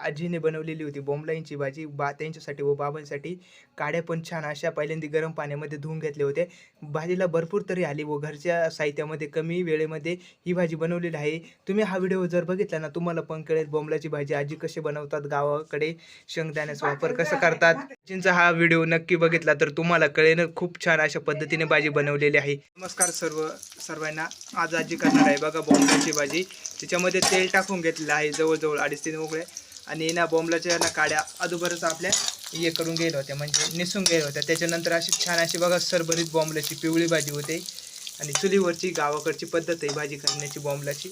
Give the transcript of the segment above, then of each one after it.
आजीने बनवलेली होती. बोंबलाईंची भाजी बा त्यांच्यासाठी व बाबांसाठी काड्या पण छान अशा पहिल्यांदा गरम पाण्यामध्ये धुवून घेतले होते भाजीला भरपूर तरी आली व घरच्या साहित्यामध्ये कमी वेळेमध्ये ही भाजी बनवलेली आहे. तुम्ही हा व्हिडिओ जर बघितला ना तुम्हाला पण कळेल बोंबलाची भाजी आजी कशी बनवतात गावाकडे शेंगदाण्याचा वापर कसं करतात आजींचा हा व्हिडिओ नक्की बघितला तर तुम्हाला कळेल. खूप छान अशा पद्धतीने भाजी बनवलेली आहे. नमस्कार सर्व सर्वांना. आज आजी करणार आहे बघा बोंबलाची भाजी. त्याच्यामध्ये तेल टाकून घेतलेलं आहे. जवळजवळ अडीच तीन उघडे आणि ना बोंबलाच्या ना काड्या अदोबरच आपल्या हे करून गेल्या होत्या म्हणजे निसून गेल्या होत्या त्याच्यानंतर अशी छान अशी बघा सरभरीत बोंबलाची पिवळी भाजी होते. आणि चुलीवरची गावाकडची पद्धत आहे भाजी करण्याची बोंबलाची.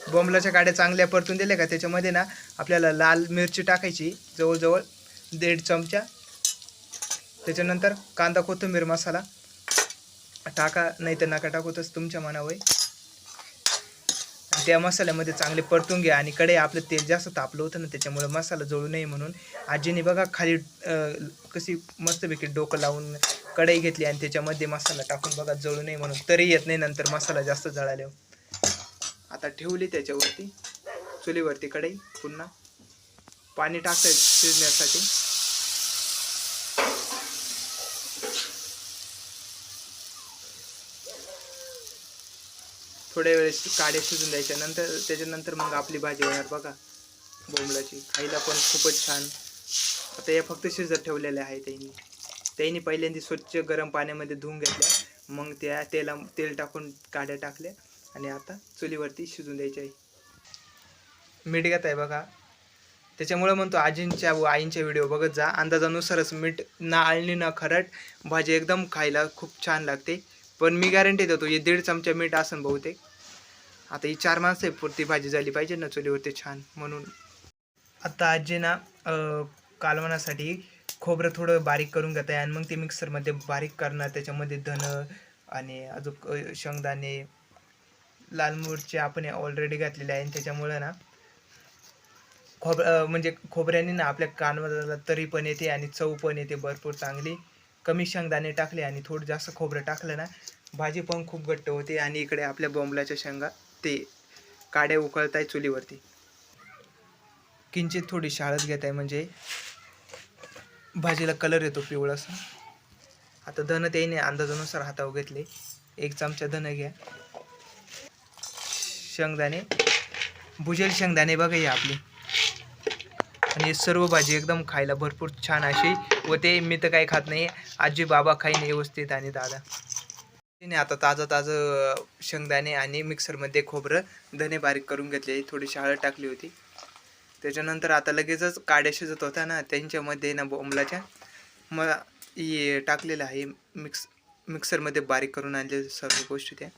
बोंबलाच्या काड्या चांगल्या परतून दिल्या का? त्याच्यामध्ये ना आपल्याला लाल मिरची टाकायची जवळजवळ दीड चमचा. त्याच्यानंतर कांदा कोथिंबीर मसाला. टाका नाही तर नका टाकू तुमच्या मनावर त्या मसाल्यामध्ये चांगले परतून घ्या आणि कडे आपलं तेल जास्त तापलं होतं ना त्याच्यामुळे मसाला जळू नये म्हणून आजीने बघा खाली कशी मस्तपैकी डोकं लावून कढई घेतली आणि त्याच्यामध्ये मसाला टाकून बघा जळू नये म्हणून. तरी येत नाही नंतर मसाला जास्त जळाल्यावर. आता ठेवली त्याच्यावरती चुलीवरती कढई पुन्हा. पाणी टाकायचं शिजण्यासाठी. थोड्या वेळेस काड्या शिजून द्यायच्या. नंतर त्याच्यानंतर मग आपली भाजी होणार बघा. बोंबलाची. खायला पण खूपच छान. आता या फक्त शिजत ठेवलेल्या आहे त्यांनी. त्यांनी पहिल्यांदा स्वच्छ गरम पाण्यामध्ये धुवून घेतल्या. मग त्या तेला तेल टाकून काड्या टाकल्या. आणि आता चुलीवरती शिजून द्यायच्या आहे. मीठ घेत आहे बघा. त्याच्यामुळं म्हणतो आजींच्या व आईंच्या व्हिडिओ बघत जा. अंदाजानुसारच मीठ ना आळणी ना खरट. भाजी एकदम खायला खूप छान लागते. पण मी गॅरंटी देतो हे दीड चमचा मीठ असन बहुतेक. आता ही चार माणसं आहे पुरती भाजी झाली पाहिजे ना चुलीवरती छान म्हणून. आता आजी ना कालवणासाठी खोबरं थोडं बारीक करून घेत आहे आणि मग ते मिक्सरमध्ये बारीक करणार त्याच्यामध्ये धन आणि अजून शेंगदाणे लाल मिरची आपण ऑलरेडी घातलेले आहे आणि त्याच्यामुळं ना खोब म्हणजे खोबऱ्याने ना आपल्या कानवाला तरी पण येते आणि चव पण येते भरपूर चांगली. कमी शेंगदाणे टाकले आणि थोडं जास्त खोबरं टाकलं ना भाजी पण खूप घट्ट होते आणि इकडे आपल्या बोंबलाच्या शेंगा ते काड्या उकळत आहे चुलीवरती. किंचित थोडी शाळत घेत आहे म्हणजे भाजीला कलर येतो पिवळासा. आता धन त्याने अंदाजानुसार हातावर घेतले. एक चमचा धन घ्या. शेंगदाणे भुजेल शेंगदाणे बघा ही आपली. आणि सर्व भाजी एकदम खायला भरपूर छान अशी व ते मी तर काही खात नाही. आजी बाबा खाईन व्यवस्थित आणि दादा. तिने आता ताजं ताजं शेंगदाणे आणि मिक्सरमध्ये खोबरं धने बारीक करून घेतले. थोडीशी हळद टाकली होती. त्याच्यानंतर आता लगेचच काड्या शिजत होत्या ना त्यांच्यामध्ये ना बोंबलाच्या. मग हे टाकलेलं आहे. मिक्स मिक्सरमध्ये बारीक करून आणले सर्व गोष्टी त्या.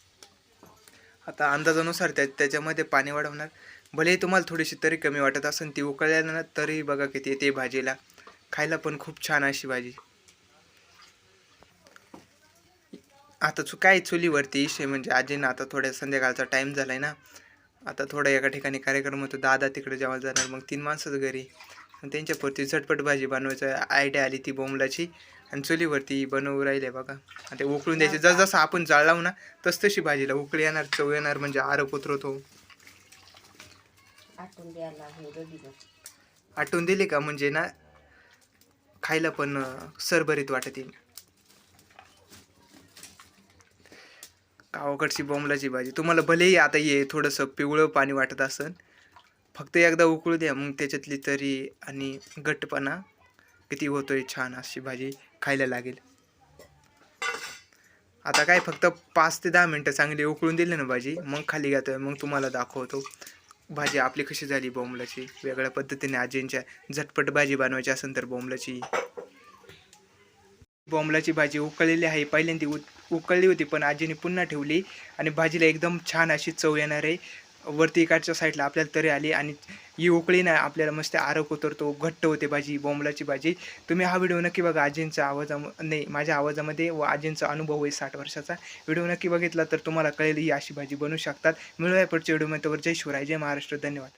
आता अंदाजानुसार त्या त्याच्यामध्ये पाणी वाढवणार. भलेही तुम्हाला थोडीशी तरी कमी वाटत असेल ती उकळल्यानं तरी बघा किती येते भाजीला. खायला पण खूप छान अशी भाजी. आता चु काय चुलीवरती इशे म्हणजे आजीनं आता थोड्या संध्याकाळचा टाईम झाला आहे ना. आता थोडा एका ठिकाणी कार्यक्रम होतो दादा तिकडे जेव्हा जाणार मग तीन माणसंच घरी. त्यांच्यापुरती झटपट भाजी बनवायचं आयडिया आली ती बोंबलाची. आणि चुलीवरती बनवू राहिले बघा. आणि ते उकळून द्यायचे जसं जसं आपण जाळलाव ना तस तशी भाजीला उकळी येणार चव येणार म्हणजे आरोप उतरवतो. आटून द्यायला हे रडीनं आटवून दिले का? म्हणजे ना खायला पण अं, सरभरीत वाटत येईल. गावाकडची बोंबलाची भाजी. तुम्हाला भलेही आता ये थोडंसं पिवळं पाणी वाटत असन फक्त एकदा उकळू द्या. मग त्याच्यातली तरी आणि घट्टपणा किती होतोय छान अशी भाजी खायला लागेल. आता काय फक्त पाच ते दहा मिनटं चांगली उकळून दिली ना भाजी मग खाली घातोय मग तुम्हाला दाखवतो. भाजी आपली कशी झाली बोंबलाची? वेगळ्या पद्धतीने आजींच्या झटपट भाजी बनवायची असेल तर बोंबलाची. बोंबलाची भाजी उकळलेली आहे. पहिल्यांदा उकळली होती पण आजीने पुन्हा ठेवली आणि भाजीला एकदम छान अशी चव येणार आहे. वरती इकडच्या साईडला आपल्याला तरी आली आणि ही उकळी नाही आपल्याला मस्त आरोग उतरतो घट्ट होते भाजी बोंबलाची भाजी. तुम्ही हा व्हिडिओ नक्की बघा आजींचा आवाजा नाही माझ्या आवाजामध्ये व आजींचा अनुभव आहे साठ वर्षाचा. व्हिडिओ नक्की बघितला तर तुम्हाला कळेल ही अशी भाजी बनवू शकतात. मिळूया पुढच्या व्हिडिओमध्ये जय शिवराय जय महाराष्ट्र. धन्यवाद.